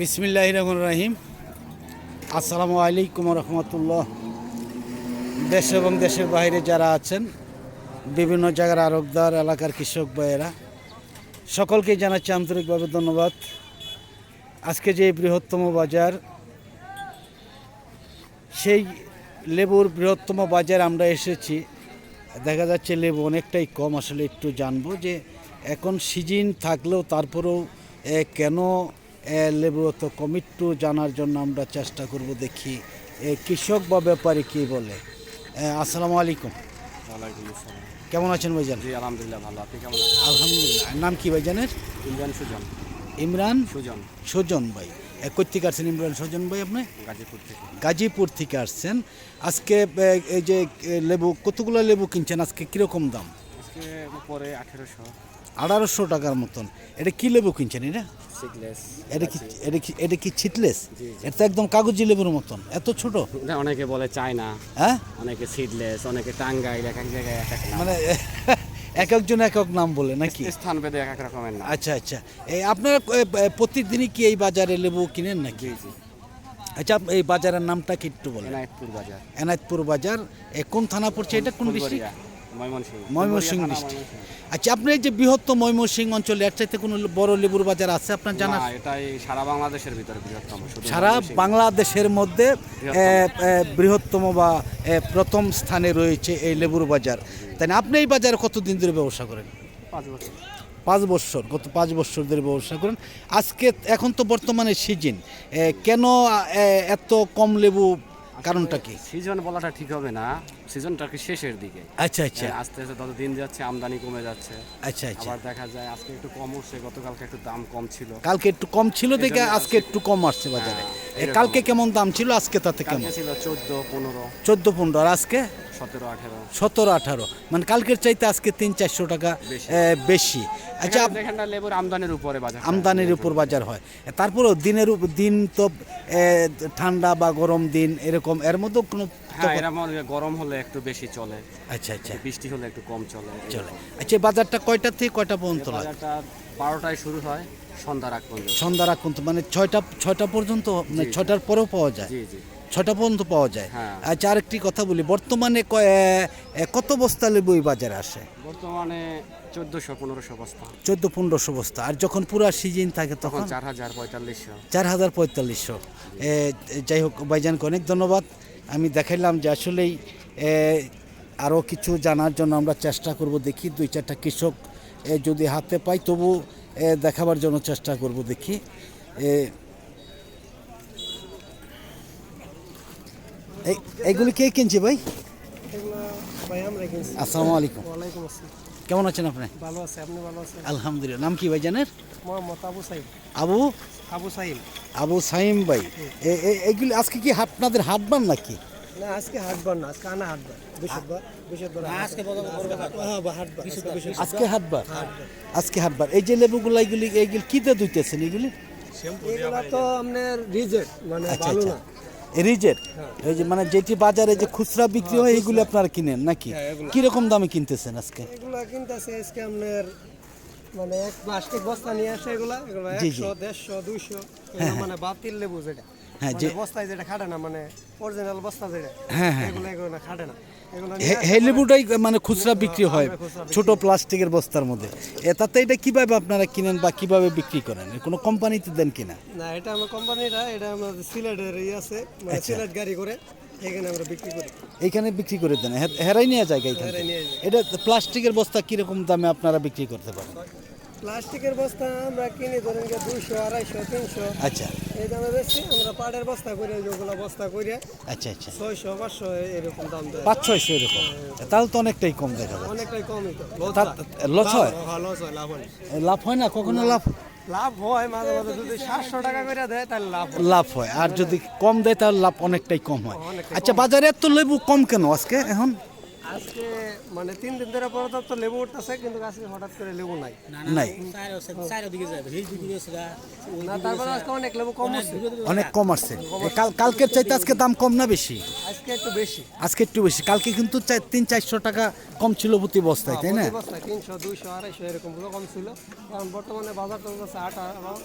বিসমিল্লাহ রহমান রাহিম আসসালামু আলাইকুম রহমতুল্লাহ। দেশ এবং দেশের বাইরে যারা আছেন, বিভিন্ন জায়গার আরবদার, এলাকার কৃষক ভাইয়েরা, সকলকে জানাচ্ছি আন্তরিকভাবে ধন্যবাদ। আজকে যে বৃহত্তম বাজার, সেই লেবুর বৃহত্তম বাজার আমরা এসেছি। দেখা যাচ্ছে লেবু অনেকটাই কম, আসলে একটু জানব যে এখন সিজন থাকলেও তারপরেও কেন এ, লেবু এত কম একটু জানার জন্য আমরা চেষ্টা করব দেখি এ, কৃষক বা ব্যাপারী কী বলে। আসসালামু আলাইকুম। কেমন আছেন ভাইজান? আলহামদুলিল্লাহ ভালো। আপনি কেমন আলহামদুলিল্লাহ। নাম কি ভাইজানের? ইমরান সুজন। ইমরান সুজন। সুজন ভাই। এ, কোথেকে আসছেন ইমরান সুজন ভাই আপনি? গাজীপুর থেকে। গাজীপুর থেকে আসছেন। আজকে এই যে লেবু কতগুলো লেবু কিনছেন? আজকে কীরকম দাম? আজকে উপরে আঠেরোশো। আঠারোশো টাকার মতন। এটা কি লেবু কিনছেন এটা? এটা কি এটা কি এটা কি ছিটলেস। এটা তো একদম কাগজি লেবুর মতন। এত ছোট? অনেকে বলে চায়না। হ্যাঁ? অনেকে সিডলেস অনেকে টাঙ্গাইল এক এক জায়গায় এক এক মানে এক একজন এক এক নাম বলে নাকি? স্থান ভেদে এক এক রকমের নাম। আচ্ছা আচ্ছা। এই আপনারা প্রতিদিনই কি এই বাজারে লেবু কিনেন নাকি? আচ্ছা এই বাজারের নামটা কি একটু বলেন। এনায়তপুর বাজার। এনায়তপুর বাজার। এ, কোন থানা পড়ছে এটা? কোন ডিস্ট্রিক্ট ময়মনসিংহ। ডিস্ট্রিক্ট। আচ্ছা আপনার এই যে বৃহত্তম ময়মনসিংহ অঞ্চলে এর চাইতে কোনো বড় লেবুর বাজার আছে আপনার জানা এটাই সারা বাংলাদেশের ভিতরে বৃহত্তম সারা বাংলাদেশের মধ্যে বৃহত্তম। বা প্রথম স্থানে রয়েছে এই লেবুর বাজার। তাই না আপনি এই বাজারে কতদিন ধরে ব্যবসা করেন? পাঁচ বছর। পাঁচ বছর গত পাঁচ বছর ধরে ব্যবসা করেন। আজকে এখন তো বর্তমানে সিজন। কেন এত কম লেবু কারণটা কি? সিজন বলাটা ঠিক হবে না। সিজনটা কি শেষের দিকে। আচ্ছা আচ্ছা। হ্যাঁ, আস্তে আস্তে তত দিন যাচ্ছে আমদানি কমে যাচ্ছে। আচ্ছা আচ্ছা। আবার দেখা যায় আজকে একটু কম উঠছে গতকালকে একটু দাম কম ছিল। কালকে একটু কম ছিল দেখে আজকে একটু কম আসছে বাজারে। হ্যাঁ। কালকে কেমন দাম ছিল? আজকে তাতে কেমন? ছিল চোদ্দ পনেরো। চোদ্দ পনেরো। আর আজকে? সতেরো আঠেরো। সতেরো আঠারো। মানে কালকের চাইতে আজকে তিন চারশো টাকা বেশি। আচ্ছা যেখানটা লেবুর আমদানির উপরে বাজার আমদানির উপর বাজার হয়। তারপরেও দিনের দিন তো ঠান্ডা বা গরম দিন এরকম। এর মধ্যেও কোনো হ্যাঁ এরা মনে গরম হলে একটু বেশি চলে। আচ্ছা আচ্ছা। বৃষ্টি হলে একটু কম চলে। চলে। আচ্ছা বাজারটা কয়টা থেকে কয়টা পর্যন্ত বাজারটা বারোটায় শুরু হয় সন্ধ্যার আগ পর্যন্ত। সন্ধ্যা রাখ পর্যন্ত মানে ছয়টা ছয়টা পর্যন্ত মানে। ছয়টার পরেও পাওয়া যায়? জি পর্যন্ত পাওয়া যায়? হ্যাঁ। আচ্ছা আরেকটি কথা বলি বর্তমানে কত বস্তা লেবু এই বাজারে আসে? বর্তমানে চোদ্দশো পনেরোশো বস্তা। চোদ্দ পনেরোশো বস্তা। আর যখন পুরা সিজন থাকে তখন চার হাজার পঁয়তাল্লিশশো। চার হাজার পঁয়তাল্লিশশো। যাই হোক ভাইজানকে অনেক ধন্যবাদ। আমি দেখাইলাম যে আসলেই আরও কিছু জানার জন্য আমরা চেষ্টা করব দেখি দুই চারটা কৃষক যদি হাতে পাই তবু দেখাবার জন্য চেষ্টা করব দেখি। এ, এই- এইগুলি কে কিনছে ভাই? এগুলো ভাই আসসালামু আলাইকুম। কেমন আছেন আপনি? ভালো আছে আপনি ভালো আছেন? আলহামদুলিল্লাহ। নাম কি মোহাম্মদ আবু সাইদ। আবু? আবু সাইদ আবু সাইম ভাই এ- এ- আজকে কি হাট আপনাদের হাটবার নাকি? না আজকে হাটবার না আজকে আনা হাটবার বৃহস্পতিবার বৃহস্পতিবার আজকে হ্যাঁ হাটবার আজকে হাটবার এই যে লেবুগুলো এইগুলি এইগুলি কি দিয়ে দুইতেছেন এইগুলি এগুলা তো আপনার রিজেক্ট মানে ভালো না। রিজের এই যে যেটি বাজারে যে খুচরা বিক্রি হয় এইগুলি আপনারা কিনেন নাকি? কীরকম দামে কিনতেছেন আজকে? এগুলা কিনতেছে আজকে আপনার মানে এক প্লাস্টিক বস্তা নিয়ে আসে এগুলা। একশো দেড়শো দুইশো মানে বাতিল লেবু যেটা। হ্যাঁ, মানে যে- বস্তায় যেটা খাটে না মানে অরিজিনাল বস্তা যেটা হ্যাঁ, হ্যাঁ। এগুলো এগুলো খাটে না। এগুলো নিয়ে হে- আসে হে লেবুটাই মানে খুচরা বিক্রি হয় ছোট প্লাস্টিকের বস্তার মধ্যে। তাতে এটা কীভাবে আপনারা কিনেন বা কীভাবে বিক্রি করেন? কোনো কোম্পানিতে দেন কিনা? না এটা আমার কোম্পানিটা এটা সিলেটের আছে মানে আচ্ছা। সিলেট গাড়ি করে এখানে আমরা বিক্রি করি। বিক্রি করে দেন? হেরাই নিয়ে যায় এখানে হেরাই নিয়ে যায়। এটা প্লাস্টিকের বস্তা কীরকম দামে আপনারা বিক্রি করতে পারেন? প্লাস্টিকের বস্তা আমরা কিনি ধরেন যে দুইশো আড়াইশো তিনশো। আচ্ছা। এই দামে বেশি আমরা পাটের বস্তা করে যেগুলো বস্তা করে আচ্ছা আচ্ছা। ছয়শো পাঁচশো এরকম দাম দেয়। পাঁচ ছয়শো এরকম। তাহলে তো অনেকটাই কম দেখা যায় অনেকটাই কমই তো। লস হয়? হ্যাঁ লস হয় লাভ হয়। লাভ হয় না? কখনো লাভ? লাভ হয় মাঝে মাঝে যদি সাতশো টাকা করে দেয় তাহলে লাভ লাভ হয়। আর যদি কম দেয় তাহলে লাভ অনেকটাই কম হয়। আচ্ছা বাজারে এত লেবু কম কেন আজকে এখন? আজকে মানে তিন দিন ধরে পর্যন্ত লেবু উঠতেছে কিন্তু আজকে হঠাৎ করে লেবু নাই। নাই। না তারপরে আজকে অনেক লেবু কম অনেক কম আসছে। কাল কালকের চাইতে আজকে দাম কম না বেশি? আজকে একটু বেশি। আজকে একটু বেশি। কালকে কিন্তু তিন চারশো টাকা কম ছিল প্রতি বস্তায় তাই না? তিনশো দুইশো আড়াইশো এরকম কম ছিল। এখন বর্তমানে বাজার চলতেছে আট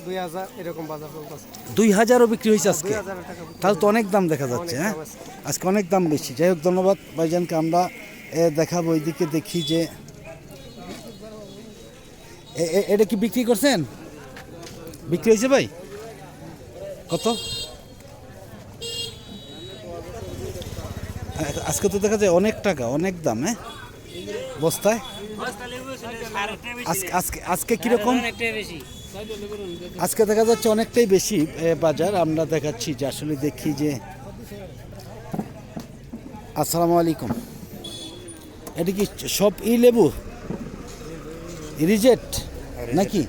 দুই হাজার এরকম বাজার চলতেছে। দুই হাজারও বিক্রি হয়েছে আজকে। তাহলে তো অনেক দাম দেখা যাচ্ছে হ্যাঁ? আজকে অনেক দাম বেশি। যাই হোক ধন্যবাদ ভাইজানকে। আমরা দেখাবো এইদিকে দেখি যে এটা কি বিক্রি করছেন? বিক্রি হয়েছে ভাই? কত? আজকে তো দেখা যায় অনেক টাকা, অনেক দাম হ্যাঁ? বস্তায়? আজকে আজকে আজকে কীরকম? আজকে দেখা যাচ্ছে অনেকটাই বেশি বাজার। আমরা দেখাচ্ছি যে, আসলে দেখি যে। আসসালামু আলাইকুম। এটা কি সব ই লেবু? রিজেক্ট নাকি?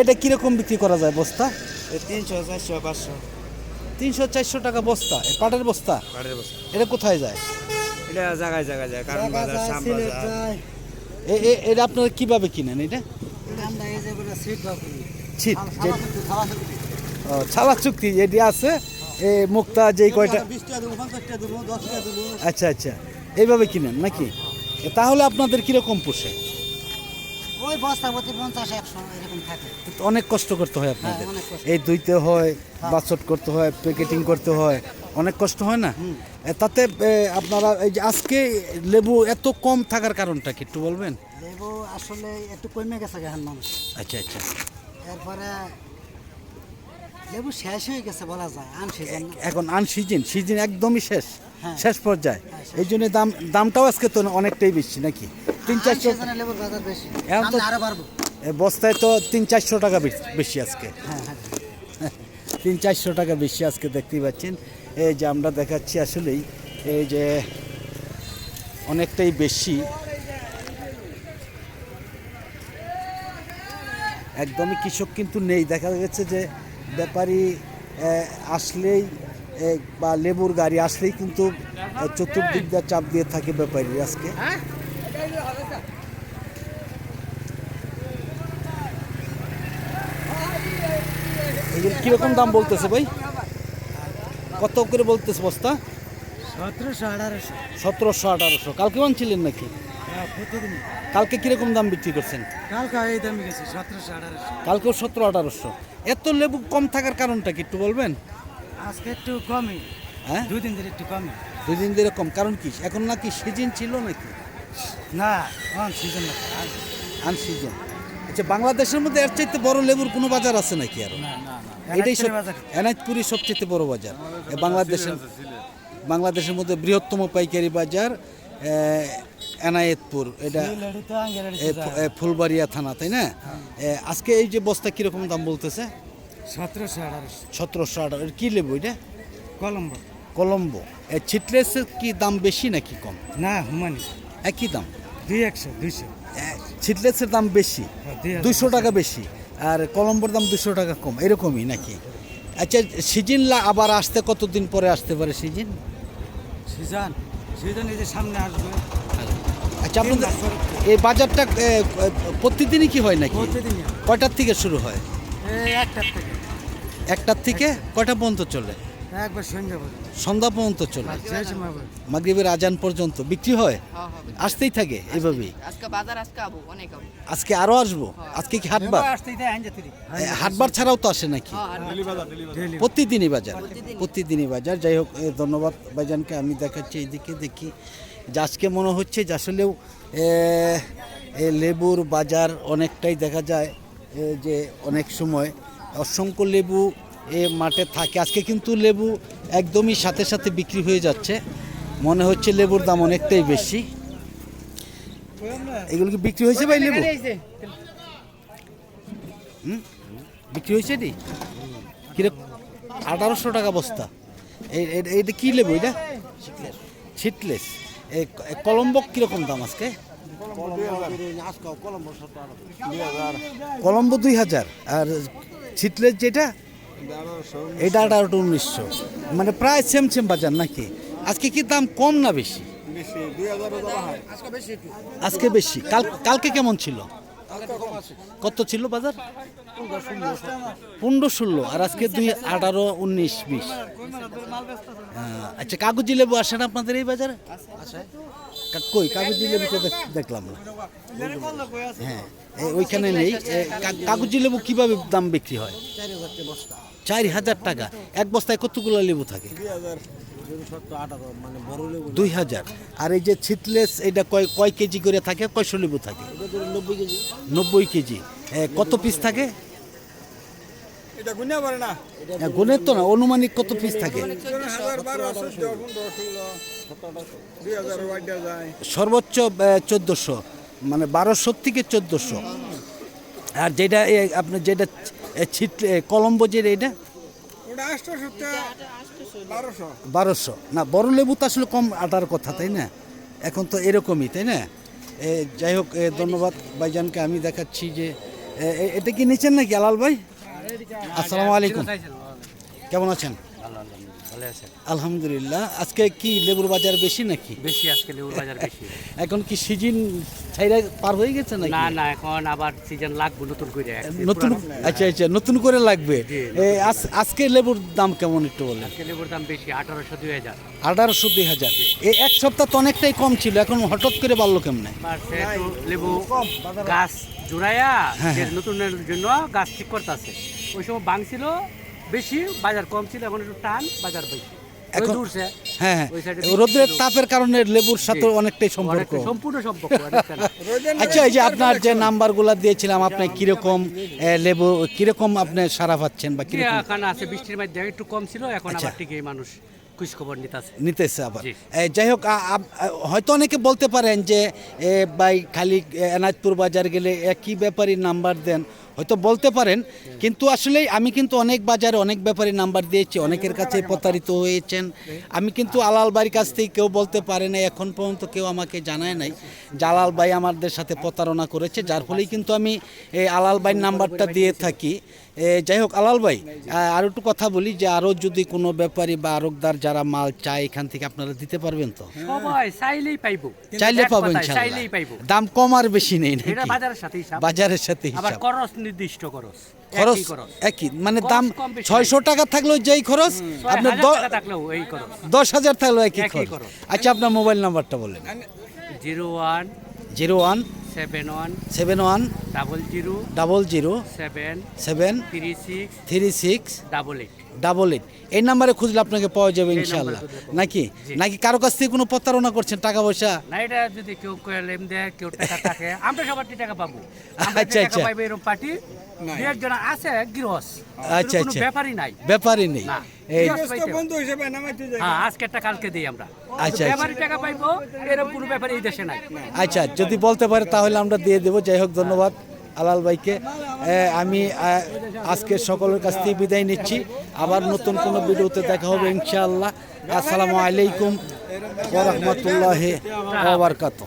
এটা কীরকম বিক্রি করা যায় বস্তা? তিনশো চারশো পাঁচশো। তিনশো চারশো টাকা বস্তা এ পাটের বস্তা? এটা কোথায় যায়? এটা জায়গায় জায়গায় যায় কারণ বাজার বাজার। এটা আপনারা কীভাবে কিনেন এটা? ছিট ও, ছালা চুক্তি যেটি আছে। এ মুক্তা যেই কয়টা আচ্ছা আচ্ছা। এইভাবে কিনেন নাকি? তাহলে আপনাদের কীরকম পোষে? ওই বস্তা প্রতি পঞ্চাশ একশো এরকম থাকে। অনেক কষ্ট করতে হয় আপনাদের। হ্যাঁ। এই দুইতে হয় বাছট করতে হয় প্যাকেটিং করতে হয় অনেক কষ্ট হয় না? তাতে আপনারা এই যে আজকে লেবু এত কম থাকার কারণটা কি একটু বলবেন? লেবু আসলে একটু কমে গেছে এখন মানুষ। আচ্ছা আচ্ছা। এরপরে লেবু শেষ হয়ে গেছে বলা যায় আন সিজন এখন আন সিজন সিজন একদমই শেষ। হ্যাঁ। শেষ পর্যায়ে। হ্যাঁ, এই জন্য দাম দামটাও আজকে তো অনেকটাই বেশি নাকি? তিন চারশো এখন তো- বস্তায় তো তিন চারশো টাকা বেশ- আজকে। হ্যাঁ হ্যাঁ তিন চারশো টাকা বেশি আজকে দেখতেই পাচ্ছেন। এই যে আমরা দেখাচ্ছি আসলেই এই যে অনেকটাই বেশি। একদমই কৃষক কিন্তু নেই। দেখা গেছে যে ব্যাপারী আসলেই বা লেবুর গাড়ি আসলেই কিন্তু চতুর্দিক দিয়ে চাপ দিয়ে থাকে ব্যাপারী আজকে। এগুলো কীরকম দাম বলতেছে ভাই? কত করে বলতেছে বস্তা? সতেরোশো আঠারোশো। সতেরোশো আঠারোশো। কালকে আনছিলেন নাকি? কালকে কীরকম দাম বিক্রি করছেন? কালকে এই দামে গেছে সতেরোশো আঠারোশো। কালকেও সতেরো আঠারোশো। এত লেবু কম থাকার কারণটা কি একটু বলবেন? আজকে একটু কমই। হ্যাঁ? দুই দিন ধরে একটু কমই। দুই দিন ধরে কম। কারণ কি? এখন নাকি সিজন ছিল নাকি? না অন সিজন না আন সিজন আচ্ছা বাংলাদেশের মধ্যে এর চাইতে বড় লেবুর কোনো বাজার আছে নাকি আরও? না না এটাই সব এনায়তপুরি সবচেয়ে বড় বাজার। বাংলাদেশের বাংলাদেশের মধ্যে বৃহত্তম পাইকারি বাজার এ, এনায়েতপুর। এটা ফুলবাড়িয়া থানা তাই না? আজকে এই যে বস্তা কীরকম দাম বলতেছে? সতেরোশো আঠারো। কি লেবু এটা? কলম্বো। কলম্বো। এ ছিটলেসের কি দাম বেশি নাকি কম? না হুমানি একই দাম? দুই একশো দুইশো। ছিটলেসের দাম বেশি? হাজার দুশো টাকা বেশি। আর কলম্বোর দাম দুশো টাকা কম এরকমই নাকি? আচ্ছা সিজন আবার আসতে কতদিন পরে আসতে পারে সিজন? সিজন? সিজন এই যে সামনে আসবে। আচ্ছা আপনাদের এই বাজারটা প্রতিদিনই কি হয় নাকি? কয়টার থেকে শুরু হয়? একটার থেকে। কটা পর্যন্ত চলে? একবার সন্ধ্যা পর্যন্ত। সন্ধ্যা পর্যন্ত চলে? মাগরিবের আজান পর্যন্ত। বিক্রি হয়? আসতেই থাকে এভাবেই? আজকে বাজার আজকে আবো অনেক আবো। আজকে আরও আসব? আজকে কি হাটবার? হাটবার ছাড়াও তো আসে নাকি? হ্যাঁ, প্রতিদিনই বাজার? প্রতিদিনই। বাজার? যাই হোক ধন্যবাদ ভাইজানকে। আমি দেখাচ্ছি এইদিকে দেখি। যে আজকে মনে হচ্ছে যে আসলেও লেবুর বাজার অনেকটাই দেখা যায়। যে অনেক সময় অসংখ্য লেবু এ মাঠে থাকে। আজকে কিন্তু লেবু একদমই সাথে সাথে বিক্রি হয়ে যাচ্ছে। মনে হচ্ছে লেবুর দাম অনেকটাই বেশি। এগুলো কি বিক্রি হয়েছে ভাই লেবু? হুম? বিক্রি হয়েছে নি কীরকম আঠারোশো টাকা বস্তা। এইটা কী লেবু এটা? ছিটলেস এই কলম্বো কীরকম দাম আজকে? কলম্বো দুই হাজার। আর ছিটলের যেটা? এটা আঠারোটা উনিশশো। মানে প্রায় সেম সেম বাজার নাকি? আজকে কি দাম কম না বেশি? আজকে বেশি। কাল কালকে কেমন ছিল? কত ছিল বাজার? পনেরো ষোলো আর আজকে দুই আঠারো উনিশ বিশ। আচ্ছা কাগজি লেবু আসে না আপনাদের এই বাজারে? কই? কাগজি লেবু তো দেখলাম না। হ্যাঁ ওইখানে নেই। কাগজি লেবু কীভাবে দাম বিক্রি হয়? চার হাজার টাকা। এক বস্তায় কতগুলো লেবু থাকে? দুই হাজার। আর এই যে ছিটলেস এটা কয় কয় কেজি করে থাকে? কয়শো লেবু থাকে? নব্বই কেজি। কত পিস থাকে? এটা গুনে পারে না। গুণের তো না অনুমানিক কত পিস থাকে? সর্বোচ্চ চোদ্দোশো মানে বারোশো থেকে চোদ্দোশো। আর যেটা এ, আপনার যেটা ছিট কলম্বো যে এটা বারোশো। না বড় লেবু তো আসলে কম আটার কথা তাই না? এখন তো এরকমই তাই না? যাই হোক ধন্যবাদ ভাইজানকে। আমি দেখাচ্ছি যে এটা কি নিচ্ছেন নাকি আলাল ভাই? আসসালামু আলাইকুম। কেমন আছেন? ভালো আছে আলহামদুলিল্লাহ। আজকে কি লেবুর বাজার বেশি নাকি? বেশি আজকে লেবুর বাজার বেশি। এখন কি সিজন ছাইরা পার হয়ে গেছে নাকি? না না এখন আবার সিজন লাগবে নতুন করে। নতুন আচ্ছা আচ্ছা নতুন করে লাগবে। আজকে লেবুর দাম কেমন একটু বলেন? আজকে লেবুর দাম বেশি আঠারোশো দুই হাজার। আঠারোশো দুই হাজার। এই এক সপ্তাহ তো অনেকটাই কম ছিল এখন হঠাৎ করে বাড়লো কেমনে? লেবু গাছ জোড়াইয়া হ্যাঁ, হ্যাঁ। নতুনের জন্য গাছ ঠিক করতেছে। ওই সময় বাংছিল বেশি বাজার কম ছিল এখন একটু টান বাজার বেশি। এখন- এখন হ্যাঁ ওই সাইডে রোদ্রের ছিল। তাপের কারণে লেবুর সাথে অনেকটাই সম্পর্ক। সম্পূর্ণ সম্পর্ক আচ্ছা এই যে আপনার যে নাম্বারগুলো দিয়েছিলাম আপনি কীরকম লেবু কীরকম আপনি সারা পাচ্ছেন বা কীরকম? এখন আছে বৃষ্টির মধ্যে একটু কম ছিল এখন। আবার ঠিকই মানুষ খবর নিতেছে। নিতেছে আবার। যাই হোক আ- আ- হয়তো অনেকে বলতে পারেন যে ভাই খালি এ, এনায়তপুর বাজার গেলে একই ব্যাপারই নাম্বার দেন হয়তো বলতে পারেন কিন্তু আসলে আমি কিন্তু অনেক বাজারে অনেক ব্যাপারী নাম্বার দিয়েছি অনেকের কাছে প্রতারিত হয়েছেন। আমি কিন্তু আলাল বাড়ির কাছ থেকে কেউ বলতে পারে না এখন পর্যন্ত কেউ আমাকে জানায় নাই। জালাল ভাই আমাদের সাথে প্রতারণা করেছে যার ফলেই কিন্তু আমি এই আলাল ভাইয়ের নাম্বারটা দিয়ে থাকি। যাই হোক আলাল ভাই আর একটু কথা বলি যে আরও যদি কোনো ব্যাপারী বা আরকদার যারা মাল চায় এখান থেকে আপনারা দিতে পারবেন তো? চাইলেই পাইবো। চাইলে পাবেন দাম কম আর বেশি নেই বাজারের সাথে বাজারের সাথে খরচ নির্দিষ্ট খরচ খরচ একই মানে দাম ছয়শো টাকা থাকলেও যেই খরচ আপনার দশ হাজার থাকলেও একই খরচ। আচ্ছা আপনার মোবাইল নাম্বারটা বলেন। Zero one zero one seven one seven one double zero double zero seven seven three six three six double eight. Double eight এই নাম্বারে খুঁজলে আপনাকে পাওয়া যাবে ইনশাল্লাহ। নাকি? নাকি কারও কাছ থেকে কোনো প্রতারণা করছেন টাকা পয়সা? না এটা যদি কেউ লেম দেয় কেউ টাকা থাকে আমরা সবার টাকা পাবো। আচ্ছা, আচ্ছা। পাইবো এরকম পার্টি একজন আছে গৃহস আচ্ছা, আচ্ছা। ব্যাপারই নাই। ব্যাপারই নেই। এই গৃহস্থ পাইতে হবে। বন্ধু হিসেবে নামাইতে যায় হ্যাঁ আজকে একটা কালকে দিই আমরা। আচ্ছা। ব্যাপারী টাকা পাইবো এরকম কোনো ব্যাপার এই দেশে নাই। আচ্ছা যদি বলতে পারে তাহলে আমরা দিয়ে দেবো। যাই হোক ধন্যবাদ আলাল ভাইকে। আমি আজকে সকলের কাছ থেকে বিদায় নিচ্ছি। আবার নতুন কোনো ভিডিওতে দেখা হবে ইনশাআল্লাহ। আসসালামু আলাইকুম ওরহমতুল্লাহ ওবরকাত